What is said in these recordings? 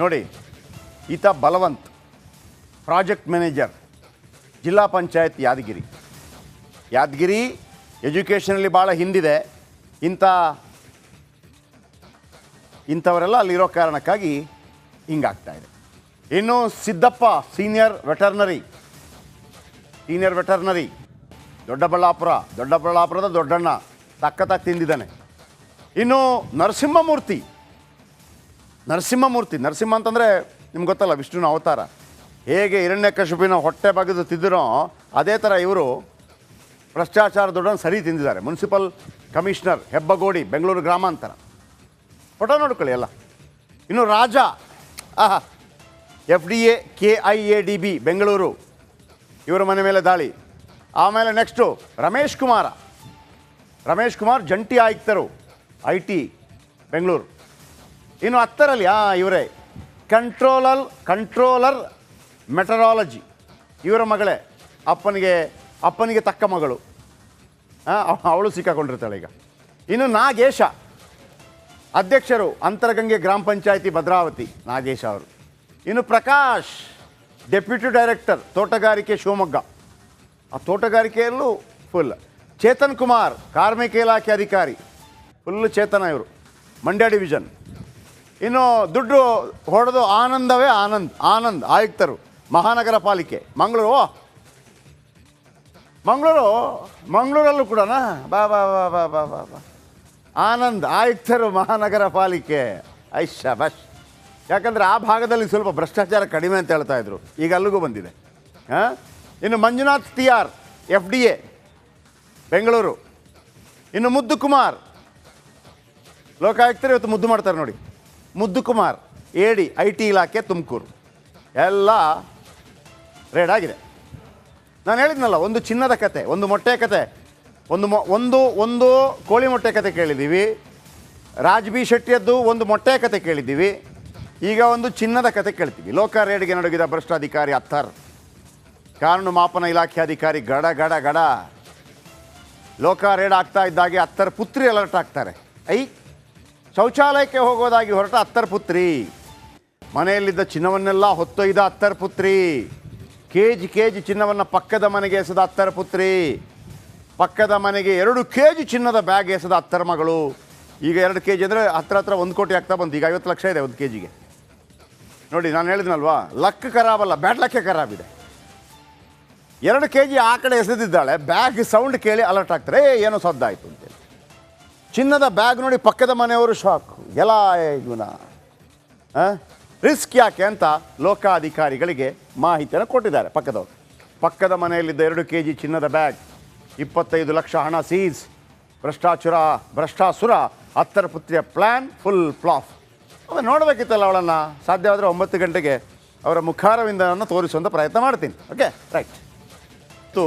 ನೋಡಿ, ಈತ Balwant, project manager, ಜಿಲ್ಲಾ ಪಂಚಾಯತ್ ಯಾದಗಿರಿ. ಯಾದಗಿರಿ ಎಜುಕೇಷನಲ್ಲಿ ಭಾಳ ಹಿಂದಿದೆ. ಇಂಥ, ಇಂಥವರೆಲ್ಲ ಅಲ್ಲಿರೋ ಕಾರಣಕ್ಕಾಗಿ ಹಿಂಗಾಗ್ತಾ ಇದೆ. ಇನ್ನು Siddappa, senior veterinary senior veterinary, Doddaballapura, ದೊಡ್ಡಬಳ್ಳಾಪುರದ ದೊಡ್ಡಣ್ಣ ಸಕ್ಕತ್ತಾಗಿ ತಿಂದಿದ್ದಾನೆ. ಇನ್ನು ನರಸಿಂಹಮೂರ್ತಿ ನರಸಿಂಹಮೂರ್ತಿ, ನರಸಿಂಹ ಅಂತಂದರೆ ನಿಮ್ಗೆ ಗೊತ್ತಲ್ಲ ವಿಷ್ಣುವಿನ ಅವತಾರ. ಹೇಗೆ ಹಿರಣ್ಯಕಶಿಪಿನ ಹೊಟ್ಟೆ ಬಗೆದು ತಿದ್ದಿರೋ ಅದೇ ಥರ ಇವರು ಭ್ರಷ್ಟಾಚಾರ ದೊಡ್ಡ ಸರಿ ತಿಂದಿದ್ದಾರೆ. ಮುನ್ಸಿಪಲ್ ಕಮಿಷನರ್ ಹೆಬ್ಬಗೋಡಿ, ಬೆಂಗಳೂರು ಗ್ರಾಮಾಂತರ. ಫೋಟೋ ನೋಡ್ಕೊಳ್ಳಿ ಎಲ್ಲ. ಇನ್ನು ರಾಜ, ಆಹಾ, F D A, K I A D B, Bengaluru. ಇವರ ಮನೆ ಮೇಲೆ ದಾಳಿ. ಆಮೇಲೆ ನೆಕ್ಸ್ಟು ರಮೇಶ್ ಕುಮಾರ. ರಮೇಶ್ ಕುಮಾರ್ ಜಂಟಿ ಆಯುಕ್ತರು, ಐ ಟಿ, ಬೆಂಗಳೂರು. ಇನ್ನು ಹತ್ತರಲ್ಲಿ, ಆ, ಇವರೇ ಕಂಟ್ರೋಲರ್ ಕಂಟ್ರೋಲರ್ ಮೆಟರಾಲಜಿ ಇವರ ಮಗಳೇ, ಅಪ್ಪನಿಗೆ ಅಪ್ಪನಿಗೆ ತಕ್ಕ ಮಗಳು. ಅವಳು ಸಿಕ್ಕಾಕೊಂಡಿರ್ತಾಳೆ ಈಗ. ಇನ್ನು ನಾಗೇಶ, ಅಧ್ಯಕ್ಷರು, ಅಂತರಗಂಗೆ ಗ್ರಾಮ ಪಂಚಾಯಿತಿ ಭದ್ರಾವತಿ, ನಾಗೇಶ ಅವರು. ಇನ್ನು ಪ್ರಕಾಶ್ ಡೆಪ್ಯೂಟಿ ಡೈರೆಕ್ಟರ್ ತೋಟಗಾರಿಕೆ ಶಿವಮೊಗ್ಗ. ಆ ತೋಟಗಾರಿಕೆಯಲ್ಲೂ ಫುಲ್ ಚೇತನ್ ಕುಮಾರ್, ಕಾರ್ಮಿಕ ಇಲಾಖೆ ಅಧಿಕಾರಿ. ಫುಲ್ ಚೇತನ ಇವರು. ಮಂಡ್ಯ ಡಿವಿಷನ್ ಇನ್ನು ದುಡ್ಡು ಹೊಡೆದು ಆನಂದವೇ ಆನಂದ್ ಆನಂದ್, ಆಯುಕ್ತರು, ಮಹಾನಗರ ಪಾಲಿಕೆ, ಮಂಗಳೂರು. ಮಂಗಳೂರು, ಮಂಗಳೂರಲ್ಲೂ ಕೂಡ ಬಾ ಬಾ ಬಾ ಬಾ ಬಾ ಬಾ ಬಾ. ಆನಂದ್, ಆಯುಕ್ತರು, ಮಹಾನಗರ ಪಾಲಿಕೆ. ಐಶ ಬಶ್ ಯಾಕಂದರೆ ಆ ಭಾಗದಲ್ಲಿ ಸ್ವಲ್ಪ ಭ್ರಷ್ಟಾಚಾರ ಕಡಿಮೆ ಅಂತ ಹೇಳ್ತಾ ಇದ್ರು. ಈಗ ಅಲ್ಲಿಗೂ ಬಂದಿದೆ. ಹಾಂ? ಇನ್ನು Manjunath T R F D A, Bengaluru. ಇನ್ನು ಮುದ್ದು ಕುಮಾರ್. ಲೋಕಾಯುಕ್ತರು ಇವತ್ತು ಮುದ್ದು ಮಾಡ್ತಾರೆ ನೋಡಿ. Muddu Kumar A D, I T ಇಲಾಖೆ ತುಮಕೂರು. ಎಲ್ಲ ರೇಡ್ ಆಗಿದೆ. ನಾನು ಹೇಳಿದ್ನಲ್ಲ, ಒಂದು ಚಿನ್ನದ ಕತೆ, ಒಂದು ಮೊಟ್ಟೆ ಕತೆ, ಒಂದು ಒಂದು ಒಂದು ಕೋಳಿ ಮೊಟ್ಟೆ ಕತೆ ಕೇಳಿದ್ದೀವಿ. ರಾಜ್ ಬಿ ಶೆಟ್ಟಿಯದ್ದು ಒಂದು ಮೊಟ್ಟೆ ಕತೆ ಕೇಳಿದ್ದೀವಿ. ಈಗ ಒಂದು ಚಿನ್ನದ ಕತೆ ಕೇಳ್ತೀವಿ. ಲೋಕ ರೇಡ್ಗೆ ನಡುಗಿದ ಭ್ರಷ್ಟಾಧಿಕಾರಿ ಅತ್ತರ್, ಕಾನೂನು ಮಾಪನ ಇಲಾಖೆ ಅಧಿಕಾರಿ ಗಡ ಗಡ ಗಡ. ಲೋಕ ರೇಡ್ ಆಗ್ತಾ ಇದ್ದಾಗೆ ಅತ್ತರ್ ಪುತ್ರಿ ಅಲರ್ಟ್ ಆಗ್ತಾರೆ. ಐ ಶೌಚಾಲಯಕ್ಕೆ ಹೋಗೋದಾಗಿ ಹೊರಟ ಅತ್ತರ್ ಪುತ್ರಿ ಮನೆಯಲ್ಲಿದ್ದ ಚಿನ್ನವನ್ನೆಲ್ಲ ಹೊತ್ತೊಯ್ದ ಅತ್ತರ್ ಪುತ್ರಿ ಕೆ ಜಿ ಕೆ ಜಿ ಚಿನ್ನವನ್ನು ಪಕ್ಕದ ಮನೆಗೆ ಎಸೆದ ಅತ್ತರ ಪುತ್ರಿ ಪಕ್ಕದ ಮನೆಗೆ ಎರಡು ಕೆ ಜಿ ಚಿನ್ನದ ಬ್ಯಾಗ್ ಎಸೆದ ಅತ್ತರ ಮಗಳು. ಈಗ ಎರಡು ಕೆ ಜಿ ಅಂದರೆ ಹತ್ರ ಹತ್ರ ಒಂದು ಕೋಟಿ ಆಗ್ತಾ ಬಂತು. ಈಗ ಐವತ್ತು ಲಕ್ಷ ಇದೆ ಒಂದು ಕೆ ಜಿಗೆ ನೋಡಿ, ನಾನು ಹೇಳಿದ್ನಲ್ವಾ? ಲಕ್ ಖರಾಬಲ್ಲ, ಬ್ಯಾಡ್ ಲಕ್ಕೆ ಖರಾಬಿದೆ. ಎರಡು ಕೆ ಜಿ ಆ ಕಡೆ ಎಸೆದಿದ್ದಾಳೆ. ಬ್ಯಾಗ್ ಸೌಂಡ್ ಕೇಳಿ ಅಲರ್ಟ್ ಆಗ್ತಾರೆ. ಏನೋ ಸದ್ದಾಯಿತು ಅಂತೇಳಿ. ಚಿನ್ನದ ಬ್ಯಾಗ್ ನೋಡಿ ಪಕ್ಕದ ಮನೆಯವರು ಶಾಕ್. ಎಲ್ಲ ಇವನ? ರಿಸ್ಕ್ ಯಾಕೆ ಅಂತ ಲೋಕಾಧಿಕಾರಿಗಳಿಗೆ ಮಾಹಿತಿಯನ್ನು ಕೊಟ್ಟಿದ್ದಾರೆ ಪಕ್ಕದವರು. ಪಕ್ಕದ ಮನೆಯಲ್ಲಿದ್ದ ಎರಡು ಕೆ ಜಿ ಚಿನ್ನದ ಬ್ಯಾಗ್, ಇಪ್ಪತ್ತೈದು ಲಕ್ಷ ಹಣ ಸೀಸ್ ಭ್ರಷ್ಟಾಚುರ, ಭ್ರಷ್ಟಾಸುರ, ಹತ್ತರ ಪುತ್ರಿಯ ಪ್ಲ್ಯಾನ್ ಫುಲ್ ಫ್ಲಾಫ್. ಅದು ನೋಡಬೇಕಿತ್ತಲ್ಲ ಅವಳನ್ನು? ಸಾಧ್ಯವಾದರೆ ಒಂಬತ್ತು ಗಂಟೆಗೆ ಅವರ ಮುಖಾರವಿಂದನನ್ನು ತೋರಿಸುವಂಥ ಪ್ರಯತ್ನ ಮಾಡ್ತೀನಿ. ಓಕೆ ರೈಟ್ ಮತ್ತು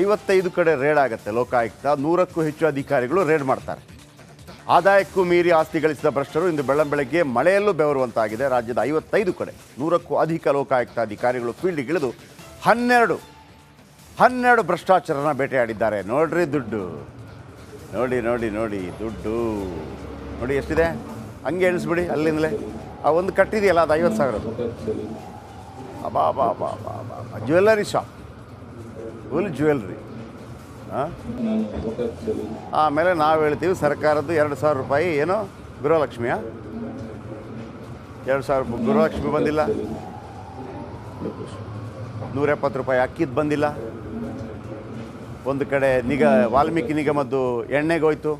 ಐವತ್ತೈದು ಕಡೆ ರೇಡ್ ಆಗುತ್ತೆ ಲೋಕಾಯುಕ್ತ, ನೂರಕ್ಕೂ ಹೆಚ್ಚು ಅಧಿಕಾರಿಗಳು ರೇಡ್ ಮಾಡ್ತಾರೆ. ಆದಾಯಕ್ಕೂ ಮೀರಿ ಆಸ್ತಿ ಗಳಿಸಿದ ಭ್ರಷ್ಟರು ಇಂದು ಬೆಳ್ಳಂಬೆಳಗ್ಗೆ ಮಳೆಯಲ್ಲೂ ಬೆವರುವಂತಾಗಿದೆ. ರಾಜ್ಯದ ಐವತ್ತೈದು ಕಡೆ ನೂರಕ್ಕೂ ಅಧಿಕ ಲೋಕಾಯುಕ್ತ ಅಧಿಕಾರಿಗಳು ಫೀಲ್ಡ್ಗಿಳಿದು ಹನ್ನೆರಡು ಹನ್ನೆರಡು ಭ್ರಷ್ಟಾಚಾರನ ಬೇಟೆಯಾಡಿದ್ದಾರೆ. ನೋಡ್ರಿ ದುಡ್ಡು. ನೋಡಿ ನೋಡಿ ನೋಡಿ, ದುಡ್ಡು. ನೋಡಿ, ಎಷ್ಟಿದೆ? ಹಂಗೆ ಎಣಿಸ್ಬಿಡಿ ಅಲ್ಲಿಂದಲೇ. ಆ ಒಂದು ಕಟ್ಟಿದೆಯಲ್ಲ, ಅದು ಐವತ್ತು ಸಾವಿರ. ಬಾ ಬಾ ಬಾ ಬಾ ಬಾ ಜ್ಯುವೆಲ್ಲರಿ ಶಾಪ್ ಫುಲ್ ಜ್ಯುವೆಲ್ರಿ ಆಮೇಲೆ ನಾವು ಹೇಳ್ತೀವಿ ಸರ್ಕಾರದ್ದು ಎರಡು ಸಾವಿರ ರೂಪಾಯಿ ಏನು? ಗೃಹಲಕ್ಷ್ಮಿಯ? ಎರಡು ಸಾವಿರ ರೂಪಾಯಿ ಗೃಹಲಕ್ಷ್ಮಿ ಬಂದಿಲ್ಲ. ನೂರ ಎಪ್ಪತ್ತು ರೂಪಾಯಿ ಅಕ್ಕಿದ್ದು ಬಂದಿಲ್ಲ. ಒಂದು ಕಡೆ ನಿಗ, ವಾಲ್ಮೀಕಿ ನಿಗಮದ್ದು ಎಣ್ಣೆಗೋಯ್ತು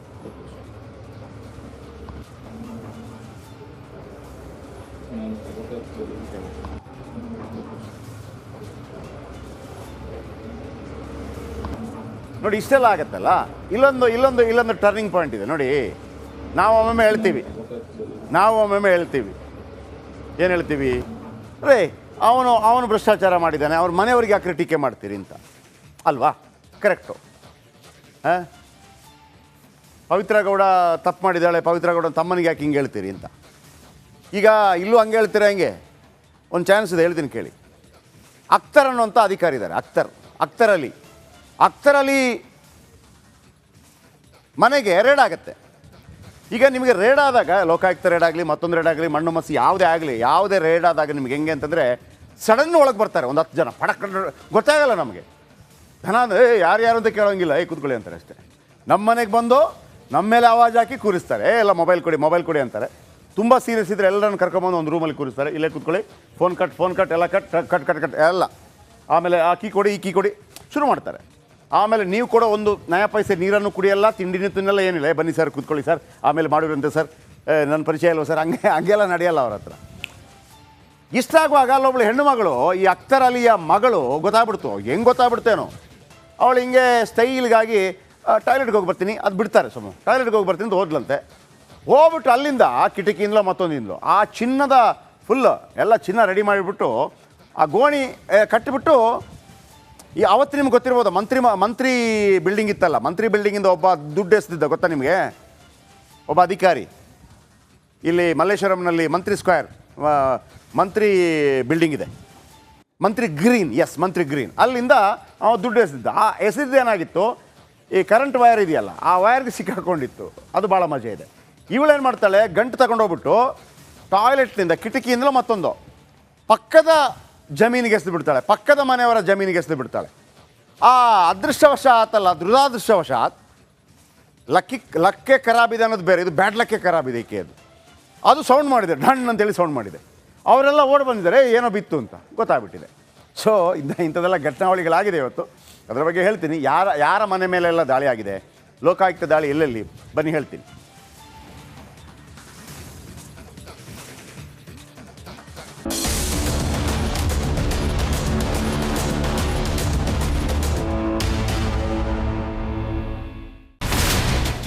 ನೋಡಿ, ಇಷ್ಟೆಲ್ಲ ಆಗತ್ತಲ್ಲ? ಇಲ್ಲೊಂದು ಇಲ್ಲೊಂದು ಇಲ್ಲೊಂದು ಟರ್ನಿಂಗ್ ಪಾಯಿಂಟ್ ಇದೆ. ನೋಡಿ, ನಾವು ಒಮ್ಮೊಮ್ಮೆ ಹೇಳ್ತೀವಿ. ನಾವು ಒಮ್ಮೊಮ್ಮೆ ಹೇಳ್ತೀವಿ. ಏನು ಹೇಳ್ತೀವಿ? ರೇ ಅವನು ಅವನು ಭ್ರಷ್ಟಾಚಾರ ಮಾಡಿದ್ದಾನೆ, ಅವ್ರ ಮನೆಯವ್ರಿಗೆ ಯಾಕೆ ಟೀಕೆ ಮಾಡ್ತೀರಿ ಅಂತ? ಅಲ್ವಾ? ಕರೆಕ್ಟು ಹಾಂ? ಪವಿತ್ರ ಗೌಡ ತಪ್ಪು ಮಾಡಿದ್ದಾಳೆ ಪವಿತ್ರ ಗೌಡ ತಮ್ಮನಿಗೆ ಯಾಕೆ ಹಿಂಗೆ ಹೇಳ್ತೀರಿ ಅಂತ? ಈಗ ಇಲ್ಲೂ ಹಂಗೆ ಹೇಳ್ತೀರಾ ಹೆಂಗೆ? ಒಂದು ಚಾನ್ಸ್ ಇದೆ, ಹೇಳ್ತೀನಿ ಕೇಳಿ. ಅಕ್ತರ್ ಅನ್ನುವಂಥ ಅಧಿಕಾರಿ ಇದ್ದಾರೆ ಅಕ್ತರ್ ಅಕ್ತರಲ್ಲಿ ಅಖ್ತರ್ ಅಲಿ ಮನೆಗೆ ರೇಡ್ ಆಗುತ್ತೆ. ಈಗ ನಿಮಗೆ ರೇಡ್ ಆದಾಗ, ಲೋಕಾಯುಕ್ತ ರೇಡ್ ಆಗಲಿ, ಮತ್ತೊಂದು ರೇಡ್ ಆಗಲಿ, ಮಣ್ಣು ಮಸಿ ಯಾವುದೇ ಆಗಲಿ, ಯಾವುದೇ ರೇಡ್ ಆದಾಗ ನಿಮ್ಗೆ ಹೆಂಗೆ ಅಂತಂದರೆ ಸಡನ್ ಒಳಗೆ ಬರ್ತಾರೆ, ಒಂದು ಹತ್ತು ಜನ. ಪಡಕ್ ಗೊತ್ತಾಗಲ್ಲ ನಮಗೆ. ಧನ ಏ, ಯಾರು ಅಂತ ಕೇಳೋಂಗಿಲ್ಲ. ಏ, ಕೂತ್ಕೊಳ್ಳಿ ಅಂತಾರೆ ಅಷ್ಟೇ. ನಮ್ಮ ಮನೆಗೆ ಬಂದು ನಮ್ಮ ಮೇಲೆ ಆವಾಜ್ ಹಾಕಿ ಕೂರಿಸ್ತಾರೆ. ಏ, ಎಲ್ಲ ಮೊಬೈಲ್ ಕೊಡಿ ಮೊಬೈಲ್ ಕೊಡಿ ಅಂತಾರೆ. ತುಂಬ ಸೀರಿಯಸ್ ಇದ್ದರೆ ಎಲ್ಲರನ್ನು ಕರ್ಕೊಂಬಂದು ಒಂದು ರೂಮಲ್ಲಿ ಕೂರಿಸ್ತಾರೆ. ಇಲ್ಲೇ ಕೂತ್ಕೊಳ್ಳಿ. ಫೋನ್ ಕಟ್ ಫೋನ್ ಕಟ್ ಎಲ್ಲ ಕಟ್ ಕಟ್ ಕಟ್ ಕಟ್ ಎಲ್ಲ. ಆಮೇಲೆ ಆ ಕೀ ಕೊಡಿ, ಈ ಕೀ ಕೊಡಿ. ಶುರು ಮಾಡ್ತಾರೆ. ಆಮೇಲೆ ನೀವು ಕೂಡ ಒಂದು ನಯ ಪೈಸೆ ನೀರನ್ನು ಕುಡಿಯಲ್ಲ, ತಿಂಡಿನೂ ತಿನ್ನಲ್ಲ, ಏನಿಲ್ಲ. ಬನ್ನಿ ಸರ್, ಕೂತ್ಕೊಳ್ಳಿ ಸರ್. ಆಮೇಲೆ ಮಾಡಿರಂತೆ ಸರ್. ನನ್ನ ಪರಿಚಯ ಇಲ್ವ ಸರ್? ಹಂಗೆ, ಹಂಗೆಲ್ಲ ನಡೆಯಲ್ಲ ಅವ್ರ ಹತ್ರ. ಇಷ್ಟ ಆಗುವಾಗ ಅಲ್ಲೊಬ್ಳು ಹೆಣ್ಣು ಮಗಳು, ಈ ಅಕ್ತರ್ ಅಲಿಯ ಮಗಳು ಗೊತ್ತಾಗ್ಬಿಡ್ತು. ಹೆಂಗೆ ಗೊತ್ತಾಗ್ಬಿಡ್ತೇನೋ. ಅವಳು ಹಿಂಗೆ ಸ್ಟೈಲ್ಗಾಗಿ ಟಾಯ್ಲೆಟ್ಗೆ ಹೋಗಿ ಬರ್ತೀನಿ. ಅದು ಬಿಡ್ತಾರೆ ಸುಮ್ಮನೆ ಟಾಯ್ಲೆಟ್ಗೆ ಹೋಗಿ ಬರ್ತೀನಿ ಅಂತ ಓದ್ಲಂತೆ ಹೋಗ್ಬಿಟ್ಟು ಅಲ್ಲಿಂದ ಕಿಟಕಿಯಿಂದಲೋ, ಮತ್ತೊಂದಿಂದಲೋ, ಆ ಚಿನ್ನದ ಫುಲ್ ಎಲ್ಲ ಚಿನ್ನ ರೆಡಿ ಮಾಡಿಬಿಟ್ಟು, ಆ ಗೋಣಿ ಕಟ್ಟಿಬಿಟ್ಟು ಈ ಅವತ್ತು ನಿಮ್ಗೆ ಗೊತ್ತಿರ್ಬೋದು, ಮಂತ್ರಿ ಮಂತ್ರಿ ಬಿಲ್ಡಿಂಗ್ ಇತ್ತಲ್ಲ, ಮಂತ್ರಿ ಬಿಲ್ಡಿಂಗಿಂದ ಒಬ್ಬ ದುಡ್ಡು ಎಸ್ತಿದ್ದ ಗೊತ್ತಾ ನಿಮಗೆ? ಒಬ್ಬ ಅಧಿಕಾರಿ. ಇಲ್ಲಿ ಮಲ್ಲೇಶ್ವರಂನಲ್ಲಿ ಮಂತ್ರಿ ಸ್ಕ್ವೇರ್ ಮಂತ್ರಿ ಬಿಲ್ಡಿಂಗ್ ಇದೆ. ಮಂತ್ರಿ ಗ್ರೀನ್ ಎಸ್ ಮಂತ್ರಿ ಗ್ರೀನ್ ಅಲ್ಲಿಂದ ಅವ ದುಡ್ಡು ಎಸೆದಿದ್ದ. ಆ ಏನಾಗಿತ್ತು, ಈ ಕರೆಂಟ್ ವೈರ್ ಇದೆಯಲ್ಲ, ಆ ವೈರ್ಗೆ ಸಿಕ್ಕಾಕೊಂಡಿತ್ತು. ಅದು ಭಾಳ ಮಜಾ ಇದೆ. ಇವಳೇನು ಮಾಡ್ತಾಳೆ, ಗಂಟು ತಗೊಂಡೋಗ್ಬಿಟ್ಟು ಟಾಯ್ಲೆಟ್ನಿಂದ ಕಿಟಕಿಯಿಂದಲೂ ಮತ್ತೊಂದು. ಪಕ್ಕದ ಜಮೀನಿಗೆ ಎಸೆದು ಬಿಡ್ತಾಳೆ. ಪಕ್ಕದ ಮನೆಯವರ ಜಮೀನಿಗೆ ಎಸೆದು ಬಿಡ್ತಾಳೆ. ಆ ಅದೃಷ್ಟವಶಾತ್ ಅಲ್ಲ ದುರಾದೃಷ್ಟವಶಾತ್ ಲಕ್ಕಿ ಲಕ್ಕೆ ಖರಾಬಿದೆ ಅನ್ನೋದು ಬೇರೆ, ಇದು ಬ್ಯಾಡ್ ಲಕ್ಕೆ ಖರಾಬಿದೆ ಈಕೆ ಅದು. ಅದು ಸೌಂಡ್ ಮಾಡಿದೆ ಡಣ್ ಅಂತೇಳಿ ಸೌಂಡ್ ಮಾಡಿದೆ. ಅವರೆಲ್ಲ ಓಡಿ ಬಂದಿದ್ದಾರೆ ಏನೋ ಬಿತ್ತು ಅಂತ. ಗೊತ್ತಾಗ್ಬಿಟ್ಟಿದೆ. ಸೊ ಇಂಥ ಇಂಥದ್ದೆಲ್ಲ ಘಟನಾವಳಿಗಳಾಗಿದೆ ಇವತ್ತು. ಅದರ ಬಗ್ಗೆ ಹೇಳ್ತೀನಿ. ಯಾರ ಯಾರ ಮನೆ ಮೇಲೆಲ್ಲ ದಾಳಿ ಆಗಿದೆ? ಲೋಕಾಯುಕ್ತ ದಾಳಿ ಎಲ್ಲೆಲ್ಲಿ? ಬನ್ನಿ ಹೇಳ್ತೀನಿ.